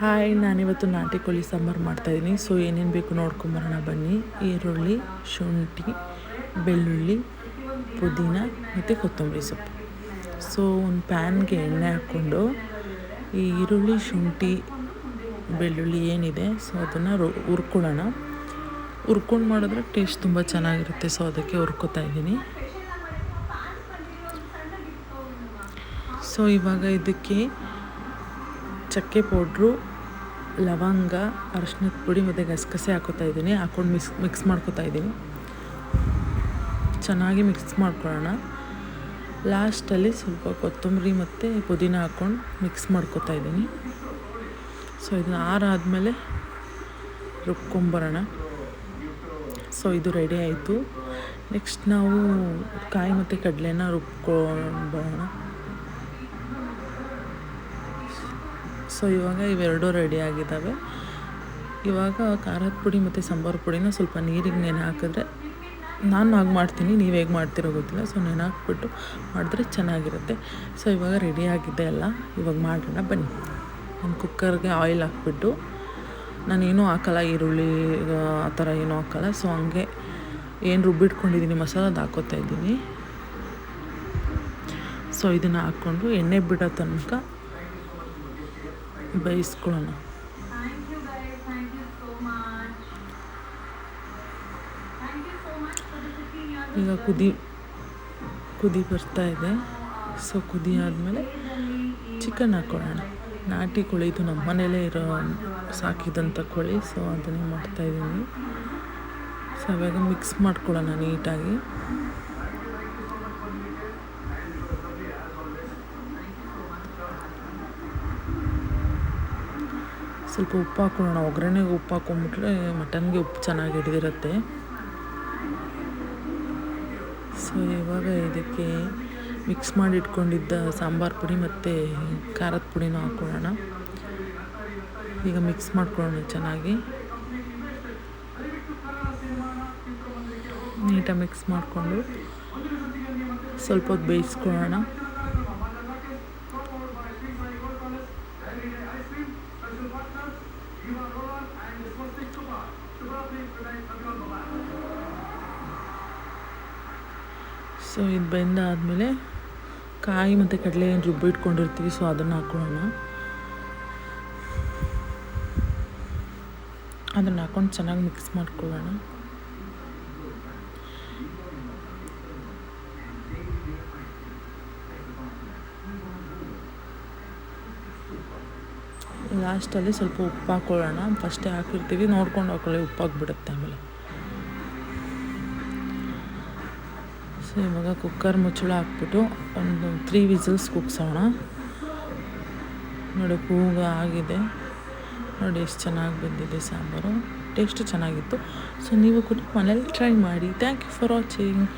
Hi, ನಾನಿವತ್ತು ನಾಟಿ ಕೋಳಿ ಸಾಂಬಾರು ಮಾಡ್ತಾಯಿದ್ದೀನಿ ಸೊ ಏನೇನು ಬೇಕು ನೋಡ್ಕೊಂಬರೋಣ ಬನ್ನಿ. ಈರುಳ್ಳಿ, ಶುಂಠಿ, ಬೆಳ್ಳುಳ್ಳಿ, ಪುದೀನ ಮತ್ತು ಕೊತ್ತಂಬರಿ ಸೊಪ್ಪು. ಸೊ ಒಂದು ಪ್ಯಾನ್ಗೆ ಎಣ್ಣೆ ಹಾಕ್ಕೊಂಡು ಈ ಈರುಳ್ಳಿ, ಶುಂಠಿ, ಬೆಳ್ಳುಳ್ಳಿ ಏನಿದೆ ಸೊ ಅದನ್ನು ರು, ಹುರ್ಕೊಳ್ಳೋಣ. ಹುರ್ಕೊಂಡು ಮಾಡಿದ್ರೆ ಟೇಸ್ಟ್ ತುಂಬ ಚೆನ್ನಾಗಿರುತ್ತೆ. ಸೊ ಅದಕ್ಕೆ ಹುರ್ಕೋತಾ ಇದ್ದೀನಿ ಸೊ ಇವಾಗ ಇದಕ್ಕೆ ಚಕ್ಕೆ ಪೌಡ್ರು, ಲವಂಗ ಅರಶಿನದ ಪುಡಿ ಮತ್ತು ಗಸಗಸೆ ಹಾಕೋತಾ ಇದ್ದೀನಿ. ಹಾಕೊಂಡು ಮಿಕ್ಸ್ ಮಿಕ್ಸ್ ಮಾಡ್ಕೋತಾ ಇದ್ದೀನಿ. ಚೆನ್ನಾಗಿ ಮಿಕ್ಸ್ ಮಾಡ್ಕೊಳ್ಳೋಣ. ಲಾಸ್ಟಲ್ಲಿ ಸ್ವಲ್ಪ ಕೊತ್ತಂಬರಿ ಮತ್ತು ಪುದೀನ ಹಾಕ್ಕೊಂಡು ಮಿಕ್ಸ್ ಮಾಡ್ಕೋತಾ ಇದ್ದೀನಿ. ಸೊ, ಇದನ್ನ ಆರಾದಮೇಲೆ ರುಬ್ಕೊಂಬರೋಣ. ಸೊ, ಇದು ರೆಡಿ ಆಯಿತು. ನೆಕ್ಸ್ಟ್ ನಾವು ಕಾಯಿ ಮತ್ತು ಕಡಲೆನ ರುಬ್ಕೊಂಡು ಸೊ ಇವಾಗ ಇವೆರಡೂ ರೆಡಿ ಆಗಿದ್ದಾವೆ. ಇವಾಗ ಖಾರದ ಪುಡಿ ಮತ್ತು ಸಾಂಬಾರು ಪುಡಿನ ಸ್ವಲ್ಪ ನೀರಿಗೆ ನೆನೆ ಹಾಕಿದ್ರೆ ನಾನು ಹಾಗೆ ಮಾಡ್ತೀನಿ, ನೀವು ಹೇಗೆ ಮಾಡ್ತಿರೋ ಗೊತ್ತಿಲ್ಲ. ಸೊ ನೆನೆ ಹಾಕ್ಬಿಟ್ಟು ಮಾಡಿದ್ರೆ ಚೆನ್ನಾಗಿರುತ್ತೆ. ಸೊ ಇವಾಗ ರೆಡಿ ಆಗಿದೆ ಎಲ್ಲ. ಇವಾಗ ಮಾಡೋಣ ಬನ್ನಿ. ಒಂದು ಕುಕ್ಕರ್ಗೆ ಆಯಿಲ್ ಹಾಕ್ಬಿಟ್ಟು ನಾನೇನು ಹಾಕಲ್ಲ, ಈರುಳ್ಳಿ ಆ ಥರ ಏನೂ ಹಾಕಲ್ಲ. ಸೊ ಹಂಗೆ ಏನು ರುಬ್ಬಿಟ್ಕೊಂಡಿದ್ದೀನಿ ಮಸಾಲ ಅದು ಹಾಕೋತಾ ಇದ್ದೀನಿ. ಸೊ ಇದನ್ನು ಹಾಕ್ಕೊಂಡು ಎಣ್ಣೆ ಬಿಡೋ ತನಕ ಬೇಯಿಸ್ಕೊಳ್ಳೋಣ. ಈಗ ಕುದಿ ಕುದಿ ಬರ್ತಾ ಇದೆ. ಸೊ ಕುದಿ ಆದಮೇಲೆ ಚಿಕನ್ ಹಾಕ್ಕೊಳ್ಳೋಣ ನಾಟಿ ಕೋಳಿ ಇದು ನಮ್ಮ ಮನೇಲೇ ಇರೋ ಸಾಕಿದಂಥ ಕೋಳಿ. ಸೊ ಅದನ್ನೇ ಮಾಡ್ತಾಯಿದ್ದೀನಿ ಸೊ ಅವಾಗ ಮಿಕ್ಸ್ ಮಾಡ್ಕೊಳ್ಳೋಣ ನೀಟಾಗಿ. ಸ್ವಲ್ಪ ಉಪ್ಪು ಹಾಕೊಳ್ಳೋಣ ಒಗ್ಗರಣೆಗೆ ಉಪ್ಪು ಹಾಕೊಂಡ್ಬಿಟ್ರೆ ಮಟನ್ಗೆ ಉಪ್ಪು ಚೆನ್ನಾಗಿ ಹಿಡಿದಿರುತ್ತೆ. ಸೊ ಇವಾಗ ಇದಕ್ಕೆ ಮಿಕ್ಸ್ ಮಾಡಿ ಇಟ್ಕೊಂಡಿದ್ದ ಸಾಂಬಾರು ಪುಡಿ ಮತ್ತು ಖಾರದ ಪುಡಿನ ಹಾಕ್ಕೊಳ್ಳೋಣ. ಈಗ ಮಿಕ್ಸ್ ಮಾಡ್ಕೊಳ್ಳೋಣ ಚೆನ್ನಾಗಿ. ನೀಟಾಗಿ ಮಿಕ್ಸ್ ಮಾಡಿಕೊಂಡು ಸ್ವಲ್ಪ ಹೊತ್ತು ಬೇಯಿಸ್ಕೊಳ್ಳೋಣ. ಸೊ ಇದು ಬೆಂದಾದಮೇಲೆ ಕಾಯಿ ಮತ್ತು ಕಡಲೆ ಏನು ರುಬ್ಬಿಟ್ಕೊಂಡಿರ್ತೀವಿ ಸೊ ಅದನ್ನು ಹಾಕ್ಕೊಳ್ಳೋಣ ಅದನ್ನು ಹಾಕ್ಕೊಂಡು ಚೆನ್ನಾಗಿ ಮಿಕ್ಸ್ ಮಾಡ್ಕೊಳ್ಳೋಣ. ಲಾಸ್ಟಲ್ಲಿ ಸ್ವಲ್ಪ ಉಪ್ಪು ಹಾಕ್ಕೊಳ್ಳೋಣ ಫಸ್ಟೇ ಹಾಕಿರ್ತೀವಿ. ನೋಡ್ಕೊಂಡು ಹಾಕೊಳ್ಳಿ ಉಪ್ಪು ಹಾಕ್ಬಿಡುತ್ತೆ ಆಮೇಲೆ. ಸೊ, ಇವಾಗ ಕುಕ್ಕರ್ ಮುಚ್ಚಳ ಹಾಕ್ಬಿಟ್ಟು ಒಂದು ತ್ರೀ ವಿಸಲ್ಸ್ ಕುಗ್ಸೋಣ ನೋಡಿ ಕೂಗ ಆಗಿದೆ. ನೋಡಿ, ಎಷ್ಟು ಚೆನ್ನಾಗಿ ಬಂದಿದೆ ಸಾಂಬಾರು. ಟೇಸ್ಟು ಚೆನ್ನಾಗಿತ್ತು. ಸೊ, ನೀವು ಕೂಡ ಮನೇಲಿ ಟ್ರೈ ಮಾಡಿ. Thank you for watching